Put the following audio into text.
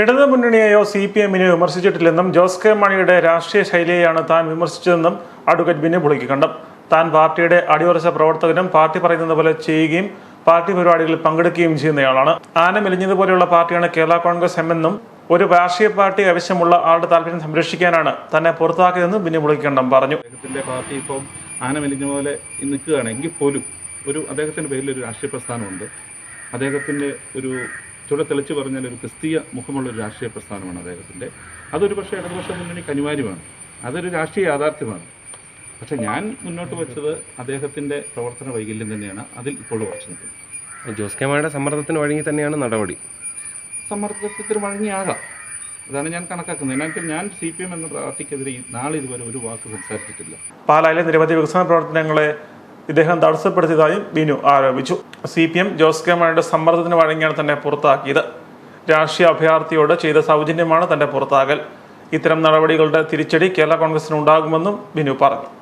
ഇടതു മുന്നണിയെയോ C P എമ്മിനെയോ വിമർശിച്ചിട്ടില്ലെന്നും ജോസ് കെ മാണിയുടെ രാഷ്ട്രീയ ശൈലിയെയാണ് താൻ വിമർശിച്ചതെന്നും അഡ്വക്കേറ്റ് ബിനു പുളിക്കണ്ടം താൻ പാർട്ടിയുടെ അടിയുറച്ച പ്രവർത്തകനും പാർട്ടി പറയുന്നത് പോലെ ചെയ്യുകയും പാർട്ടി പരിപാടികളിൽ പങ്കെടുക്കുകയും ചെയ്യുന്നയാളാണ്. ആന മെലിഞ്ഞതുപോലെയുള്ള പാർട്ടിയാണ് കേരള കോൺഗ്രസ് എം എന്നും ഒരു രാഷ്ട്രീയ പാർട്ടി ആവശ്യമുള്ള ആളുടെ താല്പര്യം സംരക്ഷിക്കാനാണ് തന്നെ പുറത്താക്കിയതെന്നും ബിനു പുളിക്കണ്ടം പറഞ്ഞു. പാർട്ടി ഇപ്പം ആന മെലിഞ്ഞ പോലെ നിൽക്കുകയാണെങ്കിൽ പോലും ഒരു അദ്ദേഹത്തിന്റെ പേരിൽ ഒരു രാഷ്ട്രീയ പ്രസ്ഥാനമുണ്ട്. അദ്ദേഹത്തിന്റെ ഒരു ചുട തെളിച്ച് പറഞ്ഞാൽ ഒരു ക്രിസ്തീയ മുഖമുള്ള ഒരു രാഷ്ട്രീയ പ്രസ്ഥാനമാണ് അദ്ദേഹത്തിന്റെ. അതൊരു പക്ഷേ ഇടതുപക്ഷ മുന്നണിക്ക് അനിവാര്യമാണ് അതൊരു രാഷ്ട്രീയ യാഥാർത്ഥ്യമാണ്. പക്ഷേ ഞാൻ മുന്നോട്ട് വെച്ചത് അദ്ദേഹത്തിന്റെ പ്രവർത്തന വൈകല്യം തന്നെയാണ്. അതിൽ ഇപ്പോൾ ഉറച്ചു നിൽക്കുന്നത് ജോസ് കെ മാണിയുടെ സമ്മർദ്ദത്തിന് വഴങ്ങി തന്നെയാണ് നടപടി. സമ്മർദ്ദത്തിന് വഴങ്ങിയാകാം. അതാണ് ഞാൻ കണക്കാക്കുന്നത്. എന്നാൽ ഞാൻ സി പി എം എന്ന പാർട്ടിക്കെതിരെ നാളെ ഇതുവരെ ഒരു വാക്ക് സംസാരിച്ചിട്ടില്ല. പാലായിലെ നിരവധി വികസന പ്രവർത്തനങ്ങളെ ഇദ്ദേഹം തടസ്സപ്പെടുത്തിയതായും ബിനു ആരോപിച്ചു. C P M Jose K മാണിയുടെ സമ്മർദ്ദത്തിന് വഴങ്ങിയാണ് തന്നെ പുറത്താക്കിയത്. രാഷ്ട്രീയ അഭയാർത്ഥിയോട് ചെയ്ത സൗജന്യമാണ് തന്റെ പുറത്താകൽ. ഇത്തരം നടപടികളുടെ തിരിച്ചടി കേരള കോൺഗ്രസിന് ഉണ്ടാകുമെന്നും ബിനു പറഞ്ഞു.